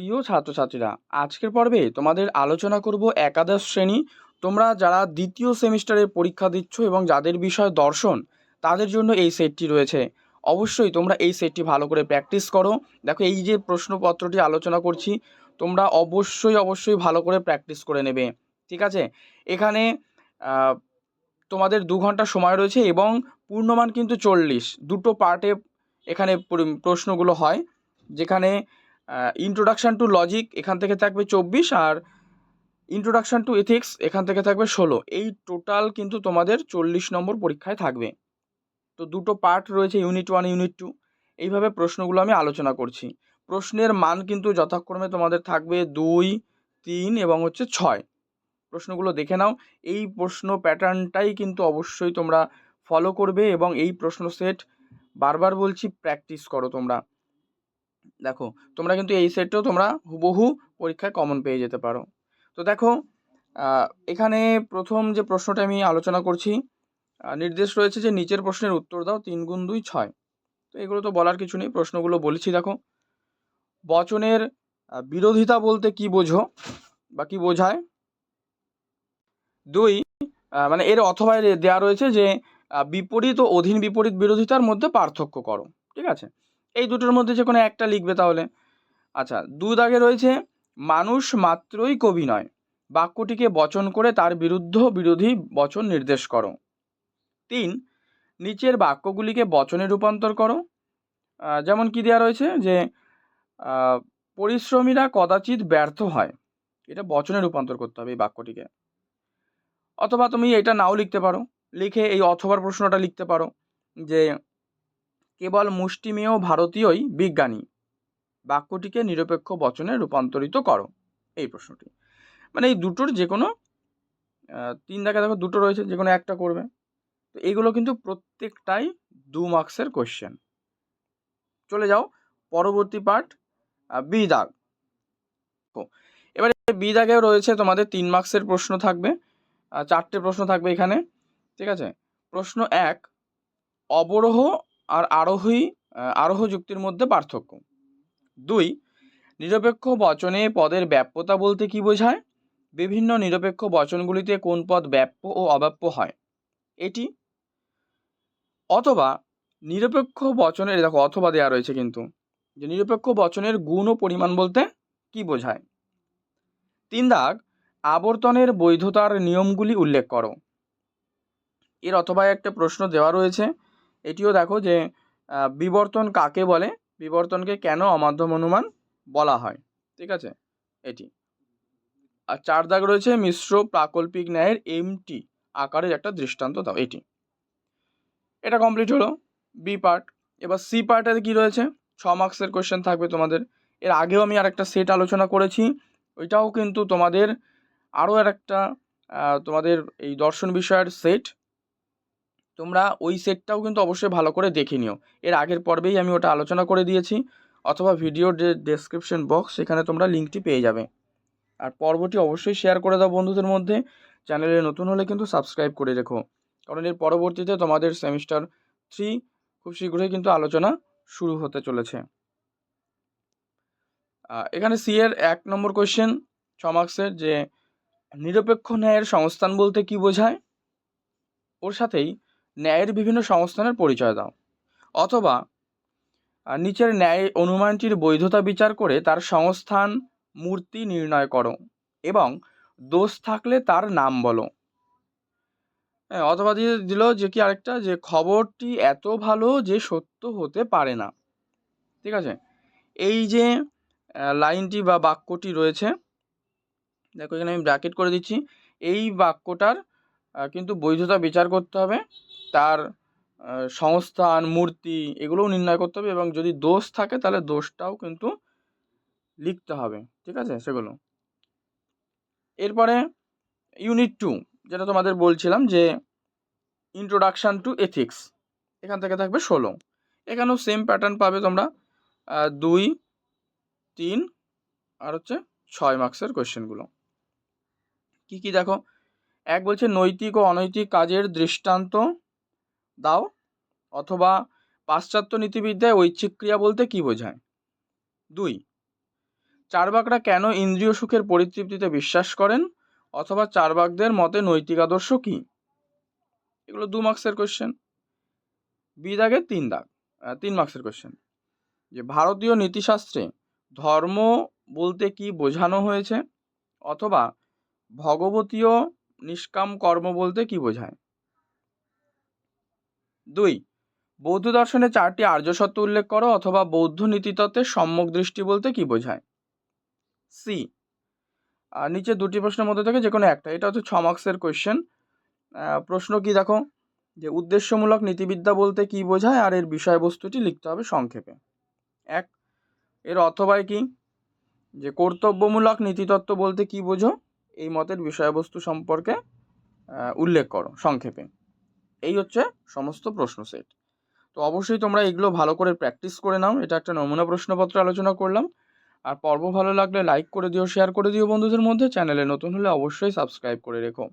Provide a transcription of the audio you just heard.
প্রিয় ছাত্রছাত্রীরা, আজকের পর্বে তোমাদের আলোচনা করব একাদশ শ্রেণি। তোমরা যারা দ্বিতীয় সেমিস্টারের পরীক্ষা দিচ্ছ এবং যাদের বিষয় দর্শন, তাদের জন্য এই সেটটি রয়েছে। অবশ্যই তোমরা এই সেটটি ভালো করে প্র্যাকটিস করো। দেখো, এই যে প্রশ্নপত্রটি আলোচনা করছি, তোমরা অবশ্যই অবশ্যই ভালো করে প্র্যাকটিস করে নেবে। ঠিক আছে? এখানে তোমাদের দু ঘণ্টা সময় রয়েছে এবং পূর্ণমান কিন্তু চল্লিশ। দুটো পার্টে এখানে প্রশ্নগুলো হয়, যেখানে ইন্ট্রোডাকশান টু লজিক এখান থেকে থাকবে চব্বিশ আর ইন্ট্রোডাকশান টু এথিক্স এখান থেকে থাকবে ষোলো। এই টোটাল কিন্তু তোমাদের চল্লিশ নম্বর পরীক্ষায় থাকবে। তো দুটো পার্ট রয়েছে ইউনিট ওয়ান ইউনিট টু এইভাবে প্রশ্নগুলো আমি আলোচনা করছি। প্রশ্নের মান কিন্তু যথাক্রমে তোমাদের থাকবে দুই, তিন এবং হচ্ছে ছয়। প্রশ্নগুলো দেখে নাও। এই প্রশ্ন প্যাটার্নটাই কিন্তু অবশ্যই তোমরা ফলো করবে এবং এই প্রশ্ন সেট বারবার বলছি প্র্যাকটিস করো তোমরা। দেখো, তোমরা কিন্তু এই সেটটাও তোমরা হুবহু পরীক্ষায় কমন পেয়ে যেতে পারো। তো দেখো এখানে প্রথম যে প্রশ্নটা আমি আলোচনা করছি নির্দেশ রয়েছে যে নিচের প্রশ্নের উত্তর দাও তিন গুণ দুই ছয়। তো এগুলো তো বলার কিছু নেই, প্রশ্নগুলো বলেছি দেখো। বচনের বিরোধিতা বলতে কি বোঝো বা কি বোঝায়? দুই মানে এর অথবা দেওয়া রয়েছে যে বিপরীত ও অধীন বিপরীত বিরোধিতার মধ্যে পার্থক্য করো, ঠিক আছে? এই দুটোর মধ্যে যে কোনো একটা লিখবে তাহলে। আচ্ছা দু দাগে রয়েছে, মানুষ মাত্রই কবি নয়। বাক্যটিকে বচন করে তার বিরুদ্ধ বিরোধী বচন নির্দেশ করো। তিন, নিচের বাক্যগুলিকে বচনে রূপান্তর করো। যেমন কি দেওয়া রয়েছে যে পরিশ্রমীরা কদাচিৎ ব্যর্থ হয়। এটা বচনে রূপান্তর করতে হবে এই বাক্যটিকে। অথবা তুমি এটা নাও লিখতে পারো। লিখে এই অথবার প্রশ্নটা লিখতে পারো যে কেবল মুষ্টিমেয় ভারতীয়ই বিজ্ঞানী। বাক্যটিকে নিরপেক্ষ বচনে রূপান্তরিত করো, এই প্রশ্নটি। মানে এই দুটোর যে কোনো তিন দেখা দেখো দুটো রয়েছে যে কোনো একটা করবে। তো এইগুলো কিন্তু প্রত্যেকটাই দু মার্কসের কোয়েশ্চেন চলে যাও, পরবর্তী পার্ট বি দাগ। এবারে বি দাগেও রয়েছে তোমাদের তিন মার্কসের প্রশ্ন থাকবে চারটে প্রশ্ন থাকবে এখানে, ঠিক আছে? প্রশ্ন এক, অবরোহ আর আরোহী আরোহ যুক্তির মধ্যে পার্থক্য। দুই, নিরপেক্ষ বচনে পদের ব্যাপ্যতা বলতে কি বোঝায়? বিভিন্ন নিরপেক্ষ বচনগুলিতে কোন পদ ব্যাপ্য ও অব্যাপ্য হয়? এটি? অথবা, নিরপেক্ষ বচনের দেখো, অথবা দেওয়া রয়েছে কিন্তু, যে নিরপেক্ষ বচনের গুণ ও পরিমাণ বলতে কি বোঝায়? তিন দাগ, আবর্তনের বৈধতার নিয়মগুলি উল্লেখ করো। এর অথবা একটা প্রশ্ন দেওয়া রয়েছে এটিও দেখো যে বিবর্তন কাকে বলে? বিবর্তনকে কেন অমাধ্যম অনুমান বলা হয়? ঠিক আছে? এটি। আর চার দাগ রয়েছে, মিশ্র প্রাকল্পিক ন্যায়ের এমটি আকারের একটা দৃষ্টান্ত, দাও এটি। এটা কমপ্লিট হলো বি পার্ট এবার সি পার্টের কি রয়েছে? ছ মার্কসের কোশ্চেন থাকবে তোমাদের। এর আগেও আমি আরেকটা সেট আলোচনা করেছি, ওইটাও কিন্তু তোমাদের আরও আর একটা তোমাদের এই দর্শন বিষয়ের সেট তোমরা ওই সেটটাও কিন্তু অবশ্যই ভালো করে দেখে নিও। এর আগের পর্বেই আমি ওটা আলোচনা করে দিয়েছি, অথবা ভিডিওর যে ডেসক্রিপশন বক্স সেখানে তোমরা লিঙ্কটি পেয়ে যাবে। আর পর্বটি অবশ্যই শেয়ার করে দাও বন্ধুদের মধ্যে চ্যানেলে নতুন হলে কিন্তু সাবস্ক্রাইব করে রেখো। কারণ এর পরবর্তীতে তোমাদের সেমিস্টার থ্রি খুব শীঘ্রই কিন্তু আলোচনা শুরু হতে চলেছে। এখানে সি এর এক নম্বর কোয়েশ্চেন ছ মার্কসের যে নিরপেক্ষ ন্যায়ের সংস্থান বলতে কি বোঝায়? ওর সাথেই ন্যায়ের বিভিন্ন সংস্থানের পরিচয় দাও। অথবা নিচের ন্যায় অনুমানটির বৈধতা বিচার করে তার সংস্থান মূর্তি নির্ণয় করো এবং দোষ থাকলে তার নাম বলো। হ্যাঁ অথবা দিয়ে দিল যে কি আরেকটা, যে খবরটি এত ভালো যে সত্য হতে পারে না। ঠিক আছে? এই যে লাইনটি বা বাক্যটি রয়েছে, দেখো এখানে আমি ব্র্যাকেট করে দিচ্ছি। এই বাক্যটার কিন্তু বৈধতা বিচার করতে হবে। তার সংস্থান, মূর্তি এগুলোও নির্ণয় করতে হবে এবং যদি দোষ থাকে তাহলে দোষটাও কিন্তু লিখতে হবে, ঠিক আছে? সেগুলো। এরপরে ইউনিট টু যেটা তোমাদের বলছিলাম যে ইন্ট্রোডাকশান টু এথিক্স এখান থেকে থাকবে ষোলো। এখানেও সেম প্যাটার্ন পাবে তোমরা দুই, তিন আর হচ্ছে ছয় মার্কসের কোয়েশ্চেনগুলো কি কি দেখো? এক বলছে নৈতিক ও অনৈতিক কাজের দৃষ্টান্ত দাও, অথবা পাশ্চাত্য নীতিবিদ্যায় ঐচ্ছিক ক্রিয়া বলতে কি বোঝায়? দুই, চারবাকরা কেন ইন্দ্রিয় সুখের পরিতৃপ্তিতে বিশ্বাস করেন, অথবা চারবাকদের মতে নৈতিক আদর্শ কী? এগুলো দু মার্কসের কোয়েশ্চেন বি দাগের তিন দাগ তিন মার্কসের কোয়েশ্চেন যে ভারতীয় নীতিশাস্ত্রে ধর্ম বলতে কি বোঝানো হয়েছে, অথবা ভগবতীয় নিষ্কাম কর্ম বলতে কি বোঝায়? দুই, বৌদ্ধ দর্শনে চারটি আর্য সত্য উল্লেখ করো অথবা বৌদ্ধ নীতিতত্ত্বের সম্যক দৃষ্টি বলতে কি বোঝায়? সি আর নিচে দুটি প্রশ্নের মধ্যে থেকে যে কোনো একটা। এটা হচ্ছে ছ কোয়েশ্চেন প্রশ্ন কি দেখো? যে উদ্দেশ্যমূলক নীতিবিদ্যা বলতে কি বোঝায় আর এর বিষয়বস্তুটি লিখতে হবে সংক্ষেপে। এক, এর অথবায় কি? যে কর্তব্যমূলক নীতিতত্ত্ব বলতে কি বোঝো? এই মতের বিষয়বস্তু সম্পর্কে উল্লেখ করো সংক্ষেপে। এই হচ্ছে সমস্ত প্রশ্ন সেট তো অবশ্যই তোমরা এগুলো ভালো করে প্র্যাকটিস করে নাও, এটা একটা নমুনা প্রশ্নপত্র আলোচনা করলাম। আর পর্ব ভালো লাগলে লাইক করে দিও শেয়ার করে দিও বন্ধুদের মধ্যে, চ্যানেলে নতুন হলে অবশ্যই সাবস্ক্রাইব করে রেখো।